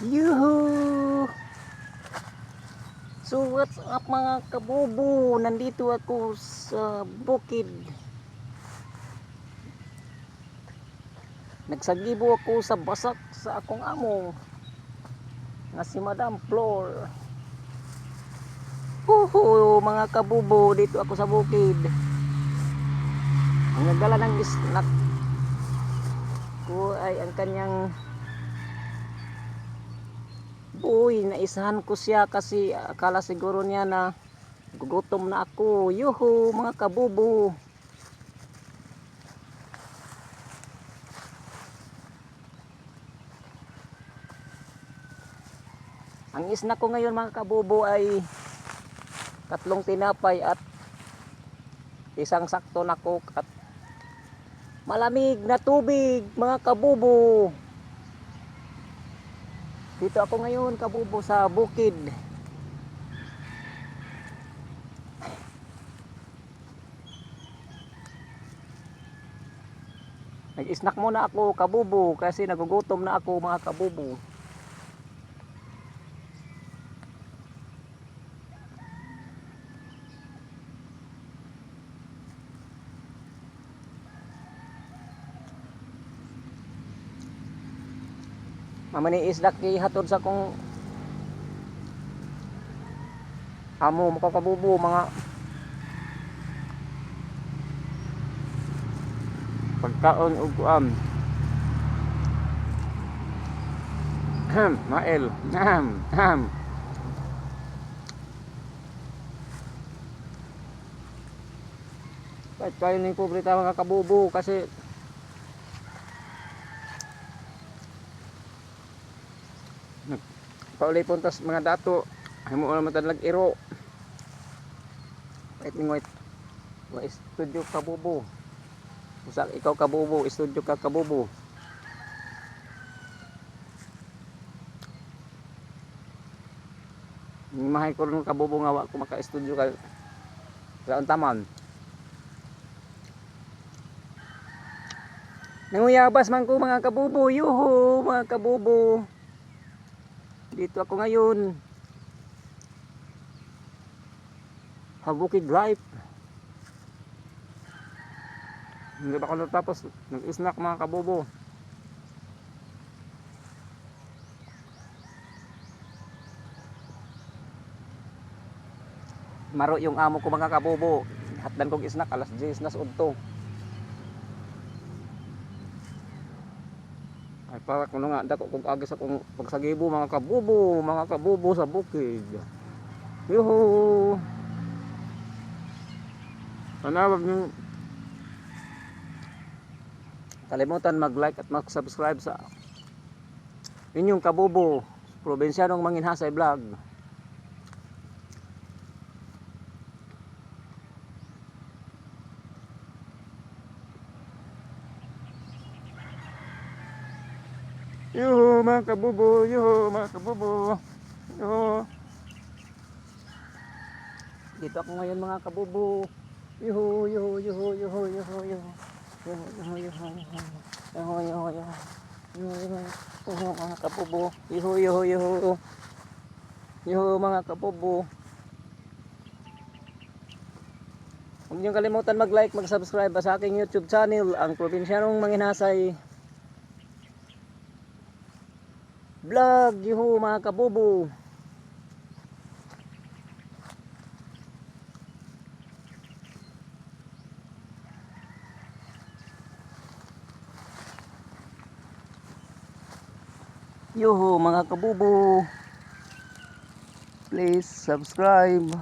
Yuhu! So what's up mga kabubo? Nandito ako sa bukid. Nagsagibo ako sa basak sa akong amo. Nga si Madam Flor. Huhu, mga kabubo, dito ako sa bukid. Ang nagdala ng snack ko ay ang kanyang Uy, naisahan ko siya kasi akala siguro niya na gugutom na ako. Yuhu, mga kabubo. Ang isna ko ngayon mga kabubo ay tatlong tinapay at isang sakto na coke at malamig na tubig mga kabubo. Dito ako ngayon, kabubo, sa bukid. Nag-snack muna ako, kabubo, kasi nagugutom na ako, mga kabubo. Mamani isdak kay hatod sa kong amo makakabubo mga pagkaon ug kuam. Mael. Ham, ham. Kahit kayo ni tayo mga kabubo kasi paulay puntas mga dato. Himo na matadlag iro wait wait wa studio kabubo usal ikaw kabubo studio ka kabubo mahay ko rin kabubo nga wa ko maka studio ka. Sa taman. Nanguyabas man ko mga kabubo yuhu mga kabubo dito ako ngayon. Habukid life. Hindi ba ako natapos? Nag-snack mga kabobo. Maro yung amo ko mga kabobo. Hatdan kong snack alas 10 na udto. Ay para kuno nga dako kog agi sa kong pagsagibo mga kabubo, mga kabubo sa bukid. Yuhu. Tanawag niyo Kalimutan mag-like at mag-subscribe sa inyong kabubo, probinsyanong manginhasay vlog. Yuhu mga kabubo, yuhu mga kabubo. Yuhu. Dito ako ngayon mga kabubo. Yuhu, yuhu, yuhu, yuhu, yuhu, yuhu. Yuhu, yuhu, yuhu, yuhu. Yuhu, yuhu, yuhu. Yuhu, mga kabubo. Yuhu, yuhu, yuhu. Yuhu mga kabubo. Huwag niyong kalimutan mag-like, mag-subscribe sa aking YouTube channel, ang Probinsyanong Manginasay vlog yuhu mga kabubo yuhu mga kabubo please subscribe